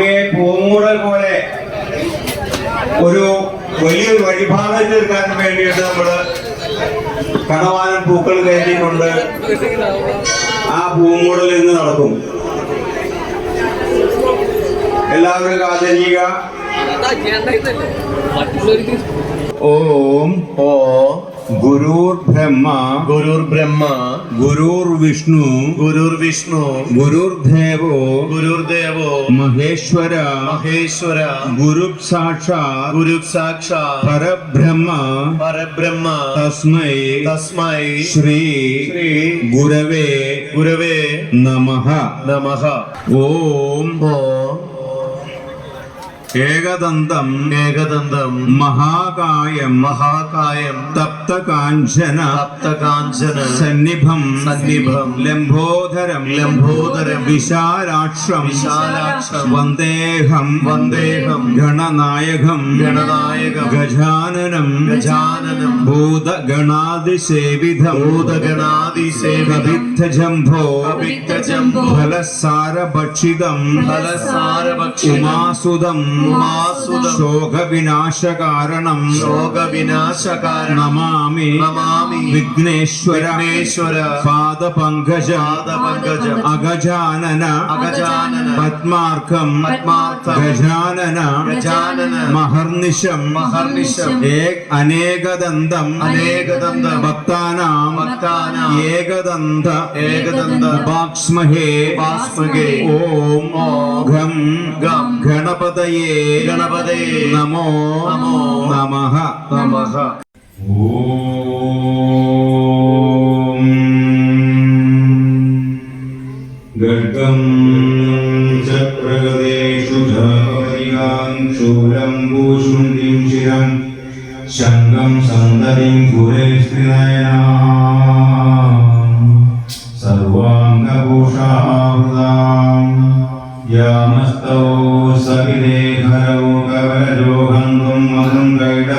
സ്വാമിയെ പൂമൂടൽ പോലെ ഒരു വലിയൊരു വഴിഭാഗം തീർക്കാൻ വേണ്ടിയിട്ട് നമ്മൾ കണവാനം പൂക്കൾ കയറ്റിക്കൊണ്ട് ആ പൂങ്ങൂടൽ ഇന്ന് നടക്കും. എല്ലാവരും കാതരിക ഓം ഓ ഗുരുർ ബ്രഹ്മ ഗുരുർ ബ്രഹ്മ ഗുരുർ വിഷ്ണു ഗുരുർ വിഷ്ണു ഗുരുർ ദേവോ ഗുരുർ ദേവോ മഹേശ്വര മഹേശ്വര ഗുരു സാക്ഷാ ഗുരു സാക്ഷാ പരബ്രഹ്മ പരബ്രഹ്മ തസ്മൈ തസ്മൈ ശ്രീ ശ്രീ ഗുരവേ ഗുരവേ നമഃ നമഃ ഓം ഓ ഏകദന്തം ഏകദന്തം മഹാകായം മഹാകായം തപ്തകാഞ്ചന തപ്തകാഞ്ചന സന്നിഭം സന്നിഭം ലംബോധരം ലംബോധരം വിശാലാക്ഷം വിശാലാക്ഷം വന്ദേഹം വന്ദേഹം ഗണനായകം ഗണനായകം ഗജാനനം ഗജാനനം ഭൂതഗണാതിസേവിധം കവിത്തജംഭോ ഫലസാരഭക്ഷിതം ഫലസാരഭക്ഷിതം ഉമാസുതം ശോകവിനാശകാരണം. ശോകവിനാശകാരണം. നമാമി. നമാമി. വിഘ്നേശ്വര. വിഘ്നേശ്വര. പാദപങ്കജ. പാദപങ്കജം. അഗജാനന. അഗജാനന. പത്മാർക്കം പത്മാർത്ഥം ഗജാനന. ഗജാനന. മഹർനിശം. മഹർനിശം. ഏക് അനേകദന്തം. അനേകദന്തം. ഭക്താനാം. ഭക്താനാം. ഏകദന്ത. ഏകദന്ത. ഉപാക്സ്മഹേ ഉപാസ്മഹേ ഓം. ഘം. ഗം. ഗണപതയേ. ഗണപതയേ നമോ നമോ നമഃ നമഃ ഓം ഗർഗം ചക്രഗതേഷു ധരിയാം ശൂലം ഭൂഷുണ്ടിം ശിരം ശംഖം സന്ദരിം പുരസ്ത്രിനയനാ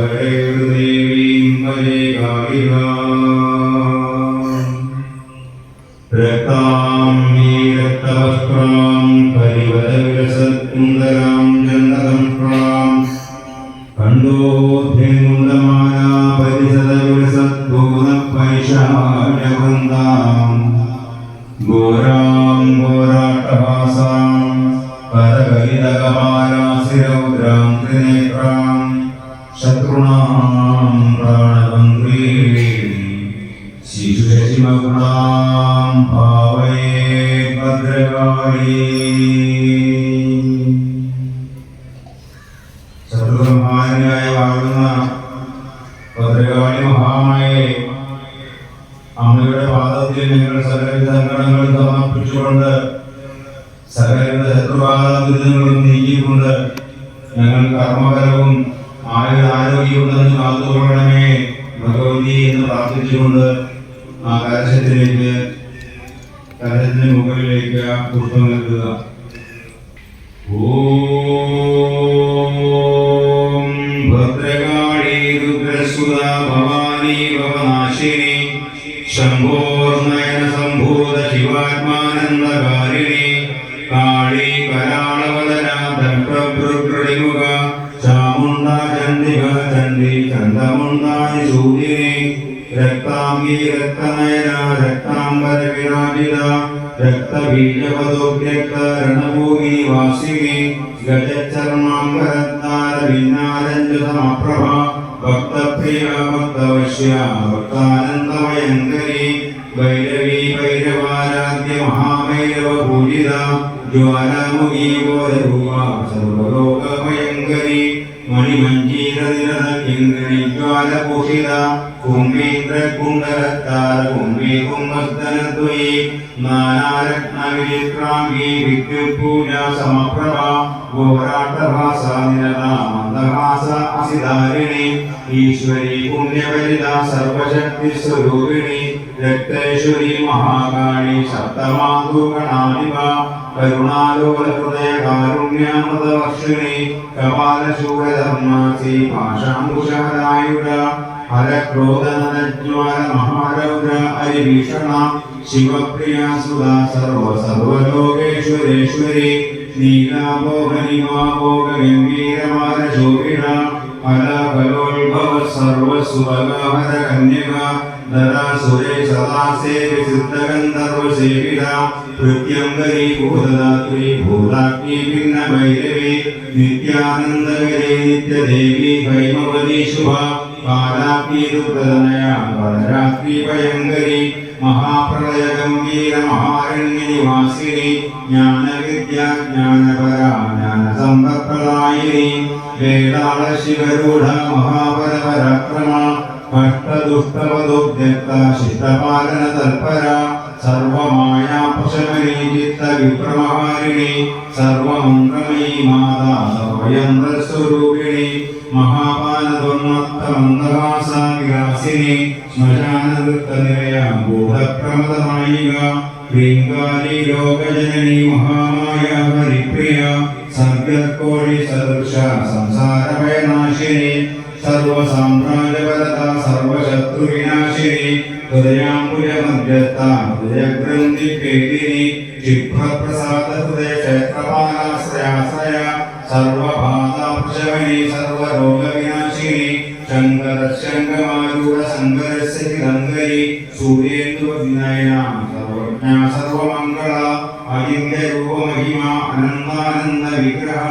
Hallelujah. കലശത്തിലേക്ക് കലശത്തിന് മുകളിലേക്ക് പുഷ്പം നൽകുക. ഭദ്രകാളി രുദ്രസുത കാളി രക്താംഗി രക്തനയന രക്താംബര വിരാജിത രക്തബീജപദോഗ്രക്ത രണഭൂമി വാസിനി ഗജചർമാംബരത്താര ഭിന്നാരഞ്ജ സമപ്രഭ ഭക്തപ്രിയ ഭക്തവശ്യ ഭക്താനന്ദമയങ്കരി ഭൈരവീ ഭൈരവാരാധ്യ മഹാഭൈരവ പൂജിത ജ്വാലാമുഖി ഘോരൂപ സർവലോകഭയങ്കരി മണിമഞ്ജീരനിരതകിങ്കരി ജ്വാലഭൂഷിത ഈശ്വരി പുണ്യവരിത സർവശക്തി സ്വരൂപിണി. രക്തേശ്വരി മഹാകാളി സപ്തമാതൂഗണാധിപ കരുണാലോല ഹൃദയ കാരുണ്യാമൃതവർഷിണി हरक्रोधनज्वालमहारौद्रारिभीषणा शिवप्रिया सुधा सर्वसर्वलोकेश्वरेश्वरी नीलाभोगनिवाभोगगम्भीरमारशोभिणा फलाफलोद्भवः सर्वसुभगहरकन्यका ददा सुरे सदा सेवि सिद्धगन्धर्वसेविता प्रत्यङ्गरी भूतदात्री भूताग्नि भिन्नभैरवी नित्यानन्दगरे नित्यदेवी भैमवती शुभा രുദ്രതനയ പരരാത്രി ഭയങ്കരി മഹാപ്രളയ ഗംഭീര മഹാരണ്യ നിവാസിനി ജ്ഞാനവിദ്യ ജ്ഞാനപര ജ്ഞാന സമ്പത്പ്രദായിനി വേദാള ശിവരൂഢ മഹാപരപരാക്രമ കഷ്ടദുഷ്ടവദുഭ്യക്ത ശിഷ്ടപാലന തൽപര സർവമായ പ്രശമനി ചിത്ത വിപ്രമഹാരിണി സർവമന്ത്രമയീ മാതാ സർവയന്ത്രസ്വരൂപിണി മഹാപാലതൊന്മത്തമന്ദഹാസാവിലാസിനി ശ്മശാനവൃത്തനിരയ ഭൂതപ്രമദമായിക ശ്രീങ്കാരി ലോകജനനി മഹാമായ ഹരിപ്രിയ സർഗക്കോഴി സദൃശ സംസാരഭയനാശിനി സർവസാമ്രാജ്യപരത സർവശത്രുവിനാശിനി ഹൃദയാംബുജ മധ്യസ്ഥ ഹൃദയഗ്രന്ഥി പേദിനി ക്ഷിപ്രപ്രസാദ ഹൃദയ ക്ഷേത്രപാലാശ്രയാശ്രയ സർവബാധാപ്രശമനി സർവരോഗവിനാശിനി ശങ്കര ശങ്കമാരൂഢ ശങ്കരസ്യ ഹിരങ്കരി സൂര്യേന്ദുവിനയന സർവജ്ഞ സർവമംഗള അജിന്യ രൂപമഹിമ അനന്താനന്ദ വിഗ്രഹ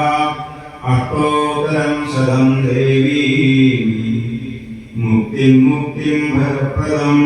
അഷ്ടോത്തരം ശതം ദേവി മുക്തിം മുക്തിം ഫലപ്രദം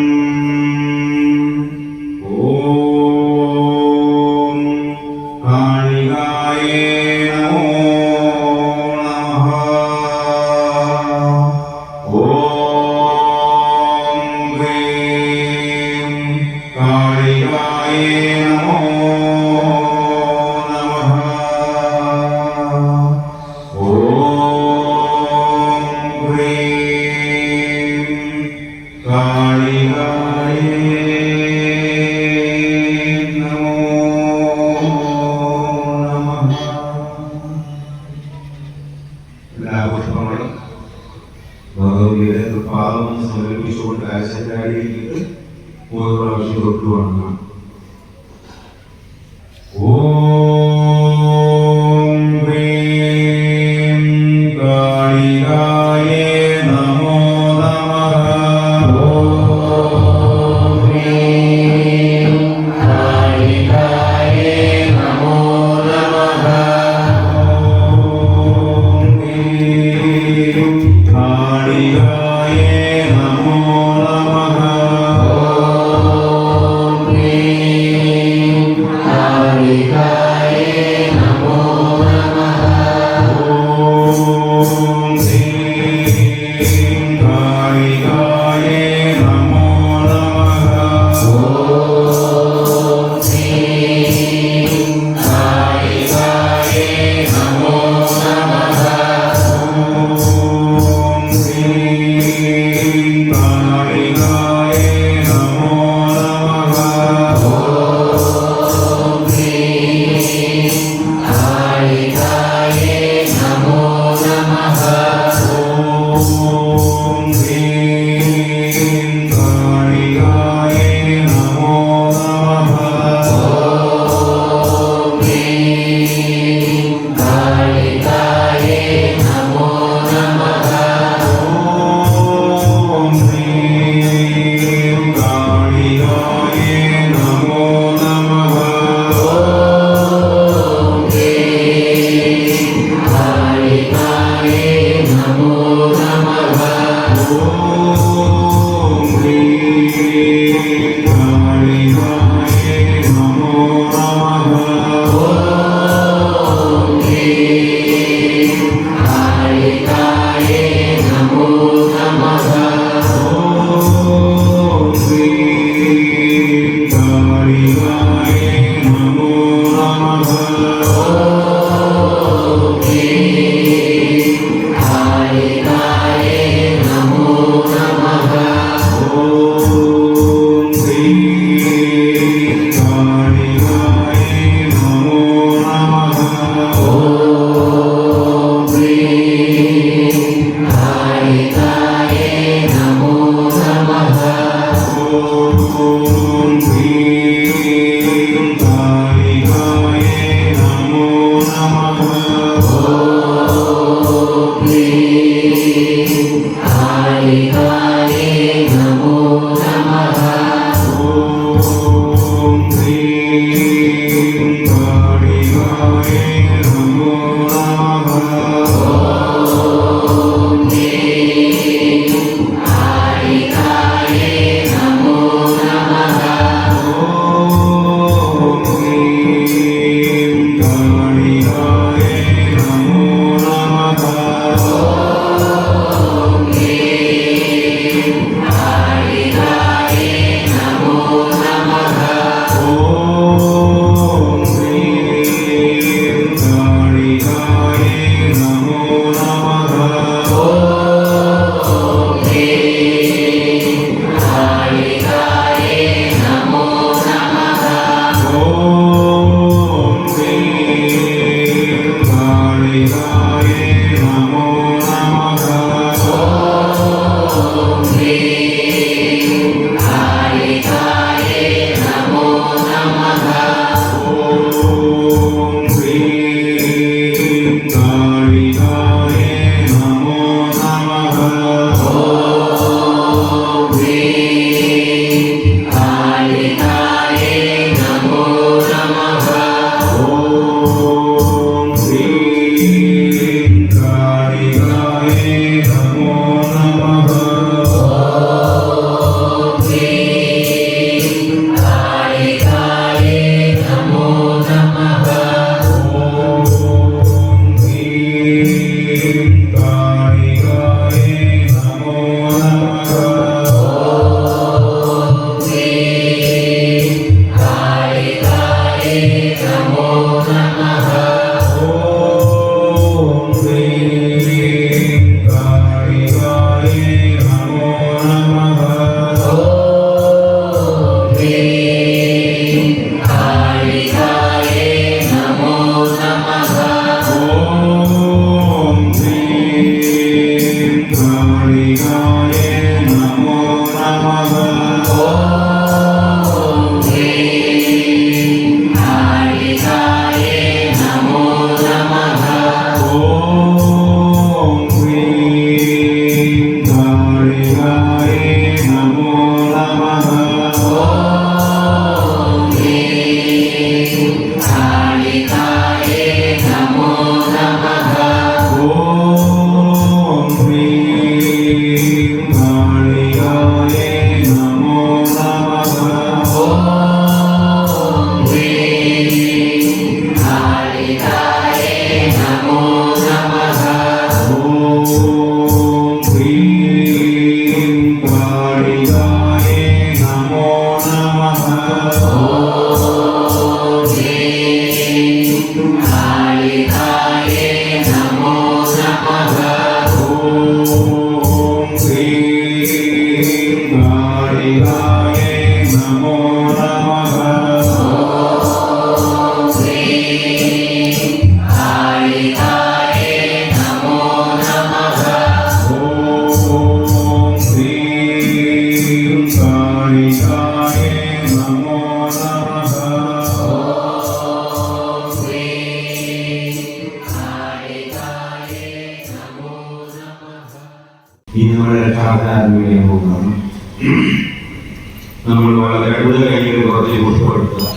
കൂടുതൽ കയ്യിൽ കുറച്ച് പുഷ്പമെടുക്കുക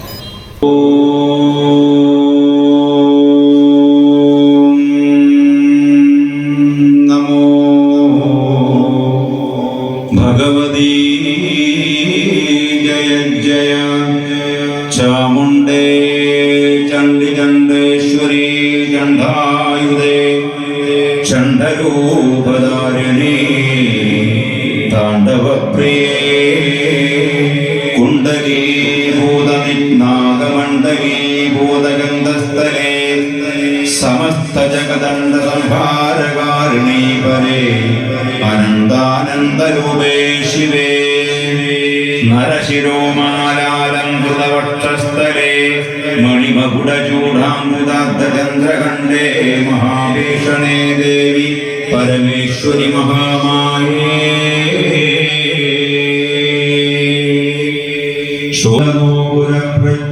മണിമകുടചൂഢാമൃതാബ്ദചന്ദ്രഖണ്ഡേ മഹാഭീഷണേ ദേവി പരമേശ്വരി മഹാമായേ.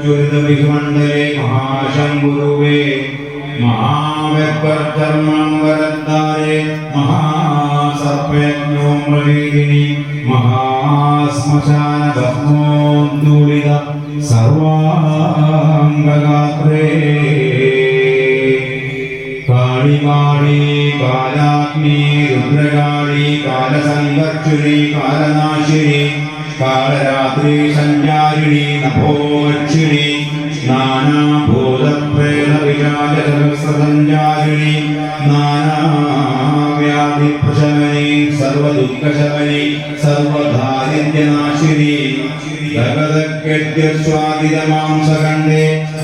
ശോഭനോപുരപ്രജ്വലിതവിമണ്ഡലേ മഹാശംഭുരുവേ മഹാവ്യക്തർമ്മംവരദ്ധാരേ മഹാസർപ്പയജ്ഞോം പ്രവീരിണി മഹാശ്മശാനഭസ്മോദ്ദൂളിത സർവാംഗഗാത്രേ കാളി കാളിമാണി കാലാഗ്നി രുദ്രകാളി കാലസംഗർച്ചുരി കാലനാശിനി കാളരാത്രി സഞ്ചാരിണി നഭോച്ചിണി നാനാഭൂതപ്രേത വിശാല സഹസ്രസഞ്ചാരിണി നാനാവ്യാധി പ്രശമനി സർവദുഃഖശമനി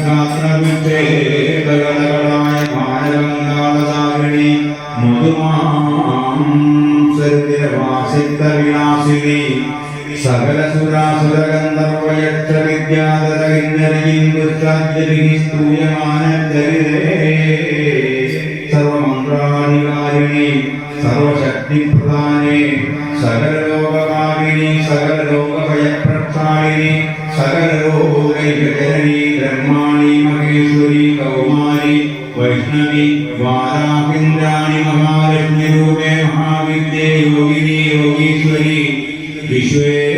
ഗാത്രവിറ്റേ ഭഗതകളായ മാനവങ്കാളസാഗിണി മധുമാംസരിവാസിത്തവിനാശിനി സകലസുരാസുരഗന്ധർവയക്ഷ വിദ്യാധര കിന്നരീന്ദുഷ്ടാജ്യഭിः സ്തൂയമാനചരിതേ സർവമന്ത്രാധികാരിണി സർവശക്തിപ്രധാനെ സകലലോകകാരിണി സകലലോകഭയപ്രക്ഷാളിനി സകലലോകൈകജനനി ബ്രഹ്മാണി മഹേശ്വരി കൗമാരി വൈഷ്ണവി വാരാഹിന്ദ്രാണി മഹാലക്ഷ്മി രൂപേ മഹാവിദ്യേ യോഗിനി യോഗീശ്വരി വിശ്വേശ്വരൂപിണി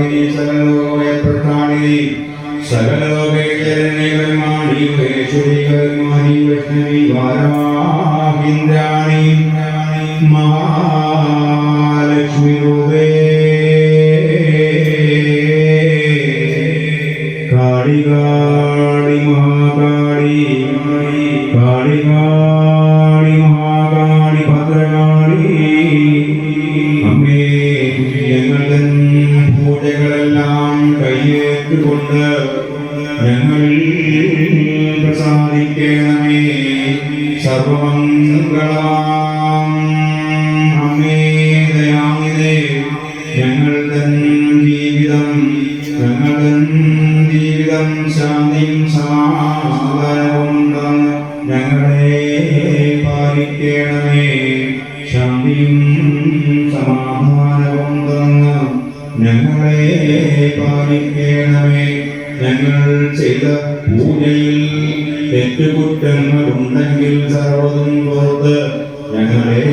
സകലോകാകിനി സകലോകയപ്രധാനിനി സകലോകൈചരണി കർമാണി മഹേശ്വരി കർമാണി വൈഷ്ണവി വാരാഹിന്ദ്രാണി മഹാലക്ഷ്മി രൂപേ ശാന്തിയും സമാധാനവും ഞങ്ങളെ പാലിക്കണമേ. ശാന്തിയും സമാധാനവും തന്ന് ഞങ്ങളെ പാലിക്കണമേ. ഞങ്ങൾ ചെയ്ത പൂജയിൽ തെറ്റുകുറ്റങ്ങളുണ്ടെങ്കിൽ സർവതും പുറത്ത് ഞങ്ങളെ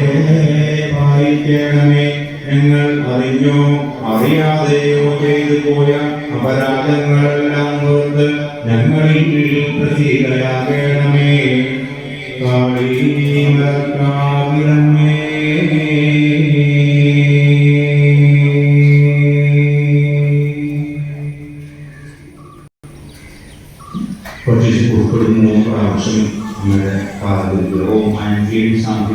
പാലിക്കണമേ. ഞങ്ങൾ അറിഞ്ഞോ? അറിയാതെയോ ചെയ്തു പോയ അപരാധങ്ങളെല്ലാം കൊണ്ട് ഞങ്ങളിൽ പ്രതീകരാകണമേ മൂന്ന് പ്രാവശ്യം നമ്മുടെ ഓം ഐം ക്ലീം ശാന്തി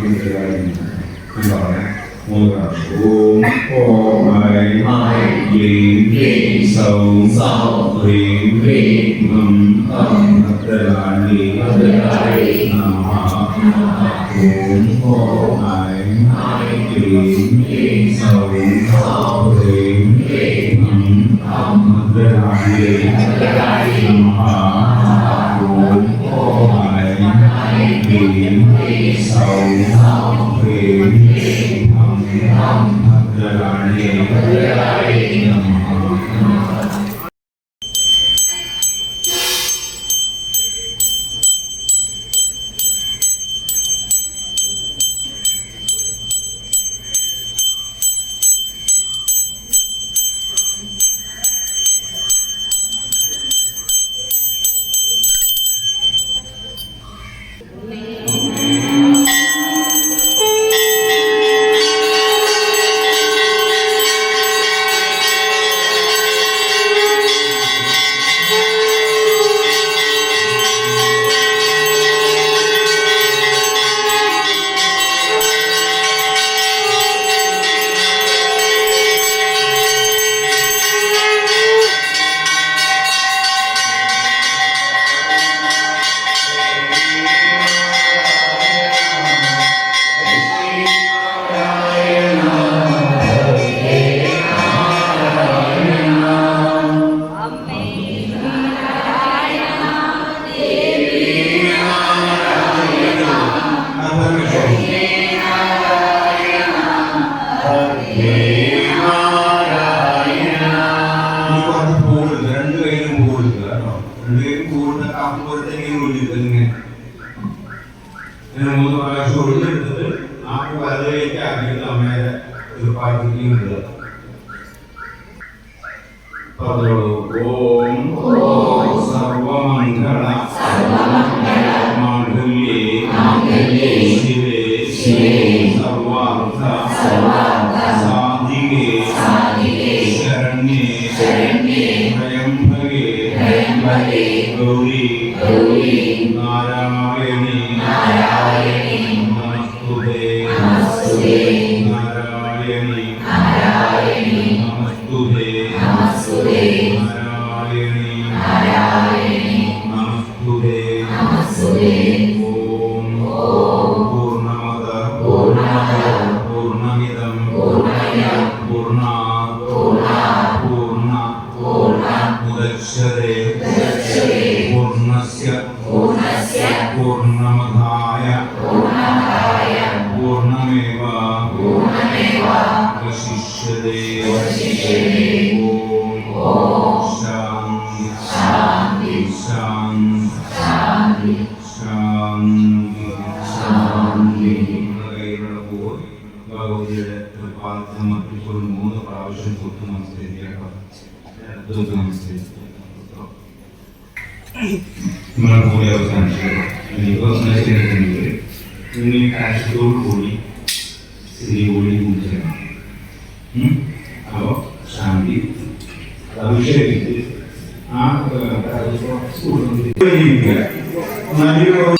എന്താ പറയാ. മൂന്ന് പ്രാവശ്യം ഓം ഓം ഐം ഐം ക്ലീം ക്ലീം സൗം സൗം ഹ്രീം ഹ്രീം ഹം ഹം ഭദ്രകാളി ഭദ്രകാളി നമഃ ഓം ഓം ഐം ഐം ക്ലീം ക്ലീം സൗം സൗം ഹ്രീം ഹ്രീം ഹം ഹം ഭദ്രകാളി ഭദ്രകാളി നമഃ ഓം ഓം ഐം ഐം ക്ലീം ക്ലീം സൗം സൗം ഹ്രീം ഹ്രീം ഹം ഹം ഭദ്രകാളി ഭദ്രകാളി നമഃ ഈ ത്രയംബകേ ഗൗരി ഗൗരി ശാന്തി ശാന്തി കയ്യിലുള്ള പൂവ് ഭഗവതിയുടെ പാദത്തിൽ സമർപ്പിച്ച് ഒരു മൂന്ന് പ്രാവശ്യം തൊട്ട് നമസ്കരിക്കാം തൊട്ട് നമസ്കരിക്കാം നമ്മളെ പൂജ അവസാനിച്ചു ഇനി അവസാനിച്ചിട്ടുണ്ടെങ്കിൽ നിങ്ങൾ കാശത്തോടു കൂടി സ്ത്രീ കൂടി പൂജയാണ് അപ്പോൾ ശാന്തി അഭിഷേകിച്ച് ആ Un amigo.